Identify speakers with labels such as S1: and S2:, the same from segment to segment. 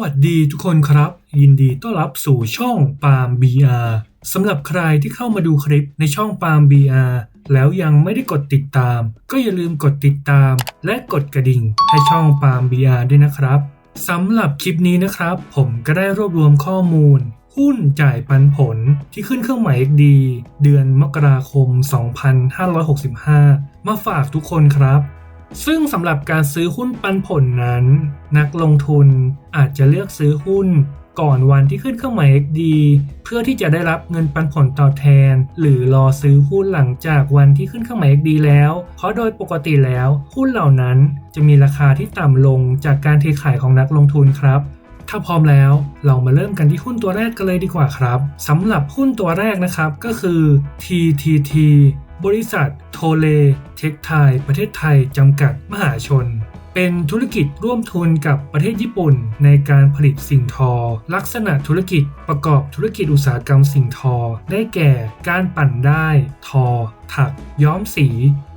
S1: วัสดีทุกคนครับ ยินดีต้อนรับสู่ช่องปาล์ม BR สำหรับใครที่เข้ามาดูคลิปในช่องปาล์ม BR แล้วยังไม่ได้กดติดตาม ก็อย่าลืมกดติดตาม และกดกระดิ่ง ให้ช่องปาล์ม BR ด้วยนะครับสำหรับคลิปนี้นะครับ ผมก็ได้รวบรวมข้อมูล หุ้นจ่ายปันผลที่ขึ้นเครื่องหมาย XD เดือนมกราคม 2565 มาฝากทุกคนครับ ซึ่งสำหรับการซื้อหุ้นปันผลนั้น นักลงทุนอาจจะเลือกซื้อหุ้นก่อนวันที่ขึ้นเครื่องหมาย XD เพื่อที่จะได้รับเงินปันผลตอบแทน หรือรอซื้อหุ้นหลังจากวันที่ขึ้นเครื่องหมาย XD แล้ว เพราะโดยปกติแล้ว หุ้นเหล่านั้นจะมีราคาที่ต่ำลงจากการเทขายของนักลงทุนครับ ถ้าพร้อมแล้วเรามาเริ่มกันที่หุ้นตัวแรกกันเลยดีกว่าครับสำหรับหุ้นตัวแรกนะครับก็คือ TTT บริษัทโทเลเทคไทยประเทศไทยจำกัดมหาชน เป็นธุรกิจร่วมทุนกับประเทศญี่ปุ่น ในการผลิตสิ่งทอ ลักษณะธุรกิจประกอบธุรกิจอุตสาหกรรมสิ่งทอ ได้แก่การปั่นได้ ทอ ถัก ย้อมสี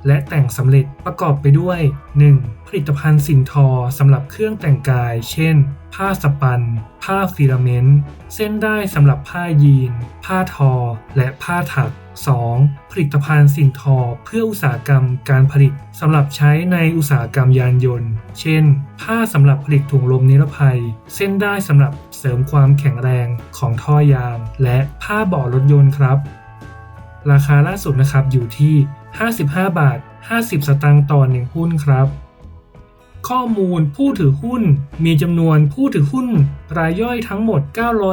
S1: และแต่งสำเร็จประกอบไปด้วย 1. ผลิตภัณฑ์สิ่งทอสำหรับเครื่องแต่งกาย เช่น ผ้าสปัน ผ้าฟิลาเมนต์ เส้นได้สำหรับผ้ายีน ผ้าทอ และผ้าถัก 2. ผลิตภัณฑ์สิ่งทอเพื่ออุตสาหกรรมการผลิตสำหรับใช้ในอุตสาหกรรมยานยนต์ เช่น ผ้าสำหรับผลิตถุงลมนิรภัย เส้นได้สำหรับเสริมความแข็งแรงของท่อยาง และผ้าเบาะรถยนต์ครับ ราคาล่าสุดนะครับอยู่ที่ 55 บาท 50 สตางค์ต่อหนึ่งหุ้นครับ ข้อมูลผู้ถือหุ้น มีจำนวนผู้ถือหุ้น รายย่อยทั้งหมด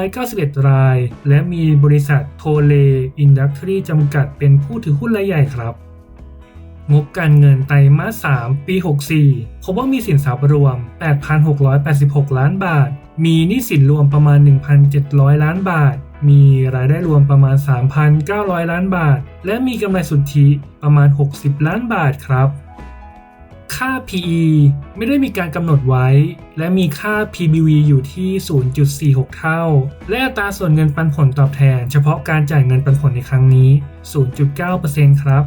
S1: 991 ราย และมีบริษัทโทเลอินดัสทรีจำกัดเป็นผู้ถือหุ้นรายใหญ่ครับ งบการเงินไตรมาส 3 ปี 64 พบว่ามีสินทรัพย์รวม 8,686 ล้านบาท มีหนี้สินรวมประมาณ 1,700 ล้านบาทมีรายได้รวมประมาณ 3,900 ล้านบาท และมีกำไรสุทธิประมาณ 60 ล้านบาทครับ ค่า PE ไม่ได้มีการกำหนดไว้ และมีค่า PBV อยู่ที่ 0.46 เท่า และอัตราส่วนเงินปันผลตอบแทน เฉพาะการจ่ายเงินปันผลในครั้งนี้ 0.9%ครับ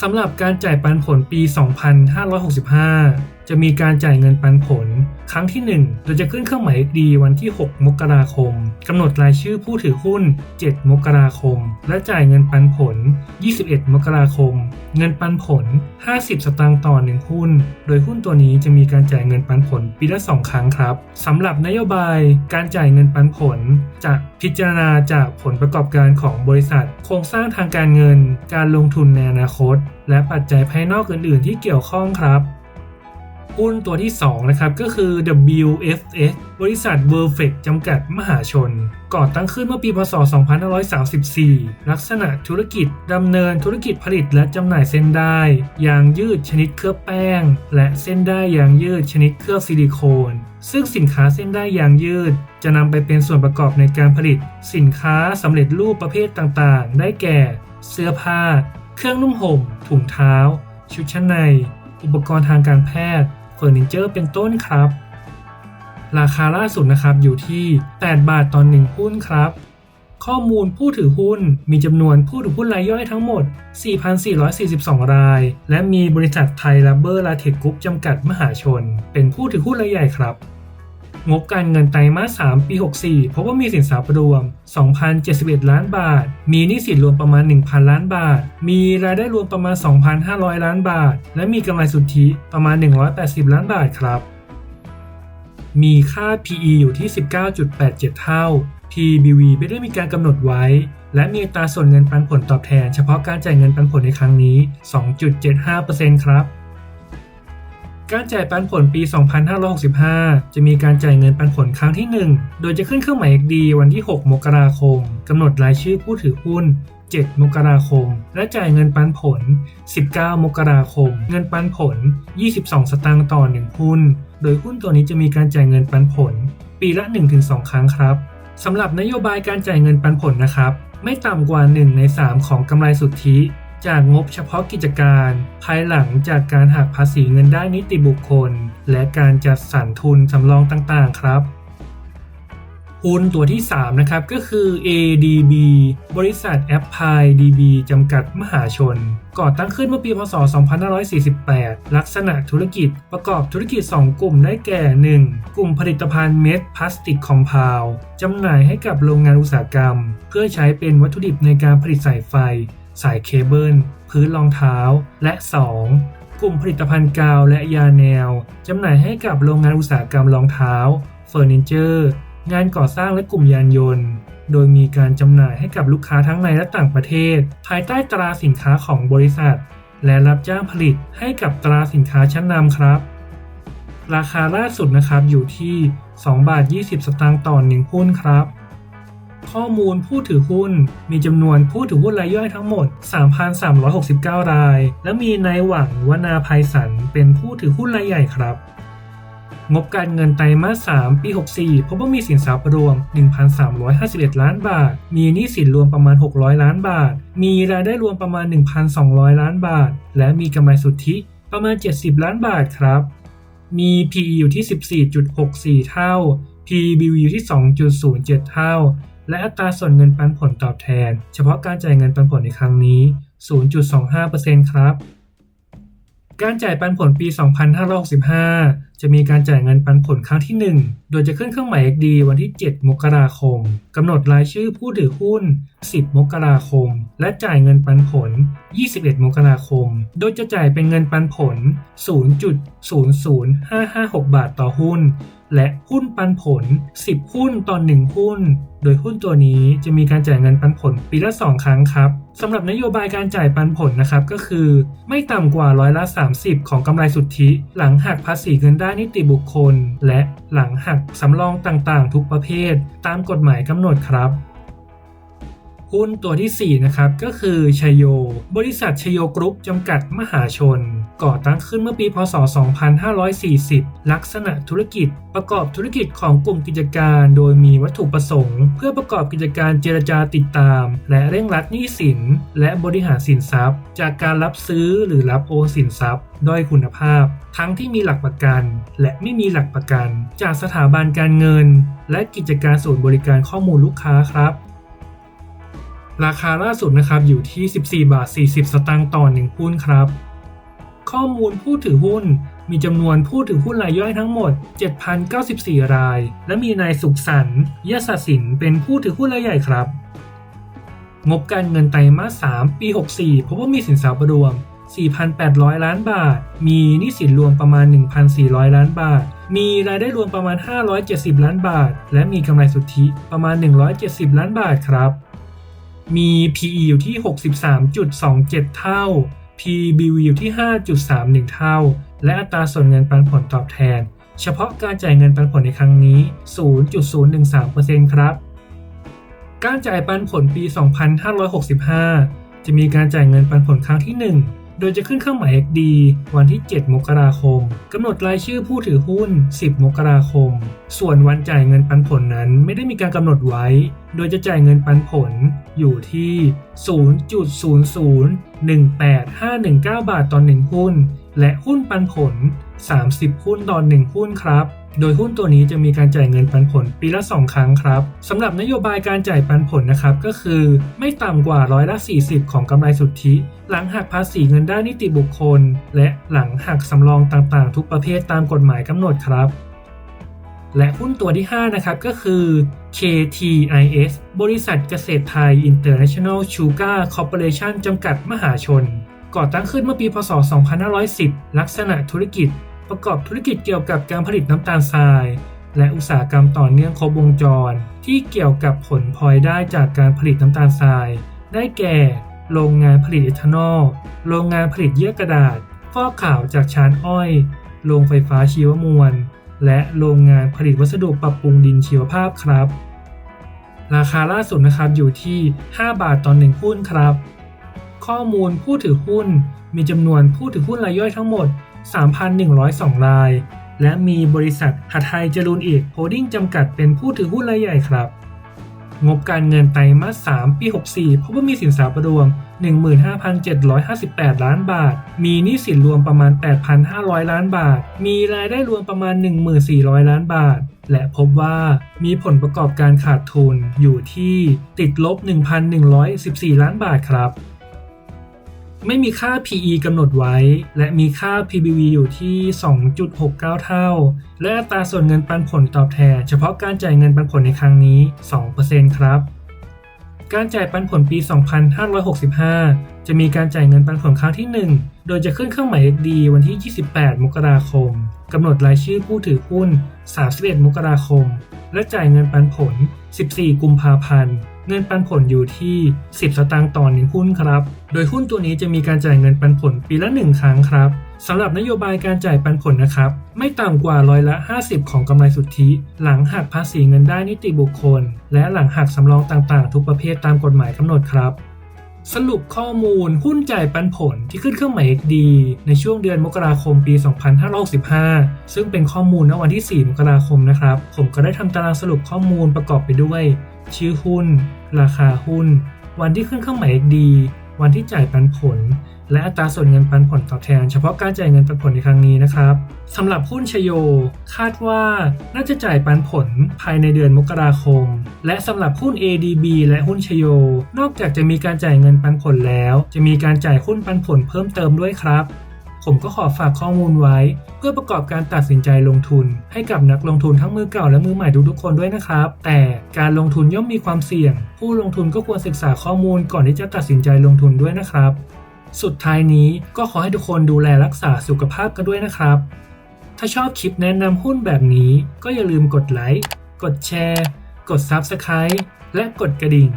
S1: สำหรับการจ่ายปันผลปี 2565 จะมีการจ่ายเงินปันผล ครั้งที่1โดยจะขึ้นเครื่องหมาย XD วันที่ 6 มกราคมกำหนดรายชื่อผู้ถือหุ้น 7 มกราคม และจ่ายเงินปันผล 21 มกราคม เงินปันผล 50 สตางค์ต่อ 1 หุ้น โดยหุ้นตัวนี้จะมีการจ่ายเงินปันผลปีละ 2 ครั้งครับสำหรับนโยบายการจ่ายเงินปันผล จะพิจารณาจากผลประกอบการของบริษัท โครงสร้างทางการเงิน การลงทุนในอนาคต และปัจจัยภายนอกอื่น ๆ ที่เกี่ยวข้องครับ หุ้นตัวที่ 2 นะครับ ก็คือ WFX บริษัท w o r f e x จำกัดมหาชน ก่อตั้งขึ้นเมื่อปีพศ 2534 ลักษณะธุรกิจดำเนินธุรกิจผลิตและจำหน่ายเส้นได้ยางยืดชนิดเคลือบแป้ง และเส้นได้ยางยืดชนิดเคลือบซิลิโคน ซึ่งสินค้าเส้นได้ยางยืด จะนำไปเป็นส่วนประกอบในการผลิต สินค้าสำเร็จรูปประเภทต่างๆ ได้แก่ เสื้อผ้า เครื่องนุ่มห่ม ถุงเท้า ชุดชั้นใน อุปกรณ์ทางการแพทย์ เฟอร์นิเจอร์เป็นต้นครับ ราคาล่าสุดนะครับอยู่ที่ 8 บาทต่อ1หุ้นครับ ข้อมูลผู้ถือหุ้นมีจำนวนผู้ถือหุ้นรายย่อยทั้งหมด 4,442 ราย และมีบริษัทไทยลับเบอร์ลาเทคกรุ๊ปจำกัดมหาชน เป็นผู้ถือหุ้นรายใหญ่ครับ งบการเงินไตรมาส3ปี 64พบว่ามีสินทรัพย์รวม 2,071 ล้านบาท มีหนี้สินรวมประมาณ 1,000 ล้านบาท มีรายได้รวมประมาณ 2,500 ล้านบาท และมีกำไรสุทธิประมาณ 180 ล้านบาทครับ มีค่า PE อยู่ที่ 19.87 เท่า PBV ไม่ได้มีการกำหนดไว้ และมีอัตราส่วนเงินปันผลตอบแทน เฉพาะการจ่ายเงินปันผลในครั้งนี้ 2.75%ครับ การจ่ายปันผลปี 2565 จะมีการจ่ายเงินปันผลครั้งที่ 1 โดยจะขึ้นเครื่องหมาย XD วันที่ 6 มกราคม กำหนดรายชื่อผู้ถือหุ้น 7 มกราคม และจ่ายเงินปันผล 19 มกราคม เงินปันผล 22 สตางค์ต่อ 1 หุ้น โดยหุ้นตัวนี้จะมีการจ่ายเงินปันผล ปีละ 1-2 ครั้งครับสำหรับนโยบายการจ่ายเงินปันผลนะครับ ไม่ต่ำกว่า 1 ใน 3 ของกำไรสุทธิ จากงบเฉพาะกิจการ ภายหลังจากการหักภาษีเงินได้นิติบุคคล และการจัดสรรทุนสำรองต่างๆ ครับหุ้นตัวที่ 3 นะครับ ก็คือ ADB บริษัทแอปพลาย DB จำกัดมหาชน ก่อตั้งขึ้นเมื่อปี พศ 2548 ลักษณะธุรกิจประกอบธุรกิจ 2 กลุ่มได้แก่ 1. กลุ่มผลิตภัณฑ์เม็ดพลาสติกคอมเพลจำหน่ายให้กับโรงงานอุตสาหกรรม เพื่อใช้เป็นวัตถุดิบในการผลิตสายไฟ สายเคเบิล พื้นรองเท้า และ 2. กลุ่มผลิตภัณฑ์กาวและยาแนว จำหน่ายให้กับโรงงานอุตสาหกรรมรองเท้า เฟอร์นิเจอร์ งานก่อสร้างและกลุ่มยานยนต์ โดยมีการจำหน่ายให้กับลูกค้าทั้งในและต่างประเทศ ภายใต้ตราสินค้าของบริษัท และรับจ้างผลิตให้กับตราสินค้าชั้นนำครับ ราคาล่าสุดนะครับอยู่ที่ 2 บาท 20 สตางค์ต่อ1หุ้นครับ ข้อมูลผู้ถือหุ้น มีจำนวนผู้ถือหุ้นรายย่อยทั้งหมด 3,369 ราย และมีนายหวังวนาภัยสันเป็นผู้ถือหุ้นรายใหญ่ครับงบการเงินไตรมาส 3 ปี 64 พบว่ามีสินทรัพย์รวม 1,351 ล้านบาท มีหนี้สินรวมประมาณ 600 ล้านบาท มีรายได้รวมประมาณ 1,200 ล้านบาท และมีกำไรสุทธิประมาณ 70 ล้านบาทครับ มี PE อยู่ที่ 14.64 เท่า PBV อยู่ที่ 2.07 เท่า และอัตราส่วนเงินปันผลตอบแทน เฉพาะการจ่ายเงินปันผลในครั้งนี้ 0.25%ครับ การจ่ายปันผลปี 2565 จะมีการจ่ายเงินปันผลครั้งที่ 1 โดยจะขึ้นเครื่องหมาย XD วันที่ 7 มกราคม กำหนดรายชื่อผู้ถือหุ้น 10 มกราคม และจ่ายเงินปันผล 21 มกราคม โดยจะจ่ายเป็นเงินปันผล 0.00556 บาทต่อหุ้น และหุ้นปันผล 10 หุ้นต่อ 1 หุ้น โดยหุ้นตัวนี้จะมีการจ่ายเงินปันผลปีละ 2 ครั้งครับสำหรับนโยบายการจ่ายปันผลนะครับก็คือ ไม่ต่ำกว่าร้อยละ 30 ของกำไรสุทธิ หลังหักภาษีเงินได้นิติบุคคล และหลังหักสำรองต่างๆ ทุกประเภท ตามกฎหมายกำหนดครับ หุ้นตัวที่ 4 นะครับ ก็คือชยโย บริษัทชยโยกรุ๊ปจำกัดมหาชน ก่อตั้งขึ้นเมื่อปี พศ 2540 ลักษณะธุรกิจ ประกอบธุรกิจของกลุ่มกิจการ โดยมีวัตถุประสงค์ เพื่อประกอบกิจการเจรจาติดตาม และเร่งรัดหนี้สิน และบริหารสินทรัพย์ จากการรับซื้อหรือรับโอนสินทรัพย์ด้อยคุณภาพ ทั้งที่มีหลักประกัน และไม่มีหลักประกัน จากสถาบันการเงิน และกิจการศูนย์บริการข้อมูลลูกค้าครับ ราคาล่าสุดนะครับอยู่ที่ 14 บาท 40 สตางค์ต่อ 1 หุ้นครับ ข้อมูลผู้ถือหุ้นมีจำนวนผู้ถือหุ้นรายย่อยทั้งหมด 7,094 ราย และมีนายสุขสันต์ยศสินเป็นผู้ถือหุ้นรายใหญ่ครับ งบการเงินไตรมาส 3 ปี 64 พบว่ามีสินทรัพย์รวม 4,800 ล้านบาท มีหนี้สินรวมประมาณ 1,400 ล้านบาท มีรายได้รวมประมาณ 570 ล้านบาท และมีกำไรสุทธิประมาณ 170 ล้านบาทครับ มี PE อยู่ที่ 63.27 เท่า PBV อยู่ที่ 5.31 เท่า และอัตราส่วนเงินปันผลตอบแทน เฉพาะการจ่ายเงินปันผลในครั้งนี้ 0.013%ครับ การจ่ายปันผลปี 2565 จะมีการจ่ายเงินปันผลครั้งที่ 1โดยจะขึ้นเครื่องหมาย XD วันที่ 7 มกราคม กำหนดรายชื่อผู้ถือหุ้น 10 มกราคม ส่วนวันจ่ายเงินปันผลนั้นไม่ได้มีการกำหนดไว้ โดยจะจ่ายเงินปันผล อยู่ที่ 0.0018519 บาทต่อ 1 หุ้น และหุ้นปันผล 30 หุ้นต่อ 1 หุ้นครับ โดยหุ้นตัวนี้จะมีการจ่ายเงินปันผลปีละ 2 ครั้งครับสำหรับนโยบายการจ่ายปันผลนะครับก็คือไม่ต่ำกว่าร้อยละ40 ของกำไรสุทธิ หลังหักภาษีเงินได้นิติบุคคล และหลังหักสำรองต่างๆ ทุกประเภทตามกฎหมายกำหนดครับ และหุ้นตัวที่ 5 นะครับก็คือ KTIS บริษัทเกษตรไทย International Sugar Corporation จำกัดมหาชน ก่อตั้งขึ้นเมื่อปีพศ 2510 ลักษณะธุรกิจ ประกอบธุรกิจเกี่ยวกับการผลิตน้ำตาลทราย และอุตสาหกรรมต่อเนื่องครบวงจร ที่เกี่ยวกับผลพลอยได้จากการผลิตน้ำตาลทราย ได้แก่ โรงงานผลิตเอทานอล โรงงานผลิตเยื่อกระดาษ ฟอกขาวจากชานอ้อย โรงไฟฟ้าชีวมวล และโรงงานผลิตวัสดุปรับปรุงดินชีวภาพครับ ราคาล่าสุดนะครับอยู่ที่ 5 บาทต่อ1หุ้นครับ ข้อมูลผู้ถือหุ้นมีจำนวนผู้ถือหุ้นรายย่อยทั้งหมด 3,102 ราย และมีบริษัทหทัยจรูนเอกโฮดิ้งจำกัดเป็นผู้ถือหุ้นรายใหญ่ครับ งบการเงินไตรมาส 3 ปี 64พบว่ามีสินทรัพย์รวม 15,758 ล้านบาท มีหนี้สินรวมประมาณ 8,500 ล้านบาท มีรายได้รวมประมาณ 1,400 ล้านบาท และพบว่ามีผลประกอบการขาดทุนอยู่ที่ติดลบ 1,114 ล้านบาทครับ ไม่มีค่า PE กำหนดไว้ และมีค่า PBV อยู่ที่ 2.69 เท่า และอัตราส่วนเงินปันผลตอบแทน เฉพาะการจ่ายเงินปันผลในครั้งนี้ 2%ครับ การจ่ายปันผลปี 2565 จะมีการจ่ายเงินปันผลครั้งที่ 1 โดยจะขึ้นเครื่องหมาย XD วันที่ 28 มกราคม กำหนดรายชื่อผู้ถือหุ้น 31 มกราคม และจ่ายเงินปันผล 14 กุมภาพันธ์ เงินปันผลอยู่ที่ 10 สตางค์ต่อหนึ่งหุ้นครับ โดยหุ้นตัวนี้จะมีการจ่ายเงินปันผลปีละ 1 ครั้งครับสำหรับนโยบายการจ่ายปันผลนะครับ ไม่ต่ำกว่าร้อยละ 50 ของกำไรสุทธิ หลังหักภาษีเงินได้นิติบุคคล และหลังหักสำรองต่างๆ ทุกประเภทตามกฎหมายกำหนดครับ สรุปข้อมูลหุ้นจ่ายปันผลที่ขึ้นเครื่องหมาย XD ในช่วงเดือนมกราคมปี 2565 ซึ่งเป็นข้อมูลณวันที่ 4 มกราคมนะครับ ผมก็ได้ทำตารางสรุปข้อมูลประกอบไปด้วย ชื่อหุ้น ราคาหุ้น วันที่ขึ้นเครื่องหมาย XD วันที่จ่ายปันผล และอัตราส่วนเงินปันผลตอบแทน เฉพาะการจ่ายเงินปันผลในครั้งนี้นะครับสำหรับหุ้นชโย คาดว่าน่าจะจ่ายปันผลภายในเดือนมกราคม และสำหรับหุ้น ADB และหุ้นชโย นอกจากจะมีการจ่ายเงินปันผลแล้ว จะมีการจ่ายหุ้นปันผลเพิ่มเติมด้วยครับ ผมก็ขอฝากข้อมูลไว้ เพื่อประกอบการตัดสินใจลงทุน ให้กับนักลงทุนทั้งมือเก่าและมือใหม่ทุกๆคนด้วยนะครับ แต่การลงทุนย่อมมีความเสี่ยง ผู้ลงทุนก็ควรศึกษาข้อมูลก่อนที่จะตัดสินใจลงทุนด้วยนะครับ สุดท้ายนี้ก็ขอให้ทุกคนดูแลรักษาสุขภาพกันด้วยนะครับ ถ้าชอบคลิปแนะนำหุ้นแบบนี้ ก็อย่าลืมกดไลค์กดแชร์ กด Subscribe และกดกระดิ่ง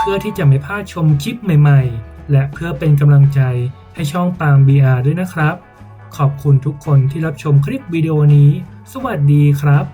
S1: เพื่อที่จะไม่พลาดชมคลิปใหม่ ๆ และเพื่อเป็นกำลังใจ ให้ช่องปาง BR ด้วยนะครับ ขอบคุณทุกคนที่รับชมคลิปวิดีโอนี้ สวัสดีครับ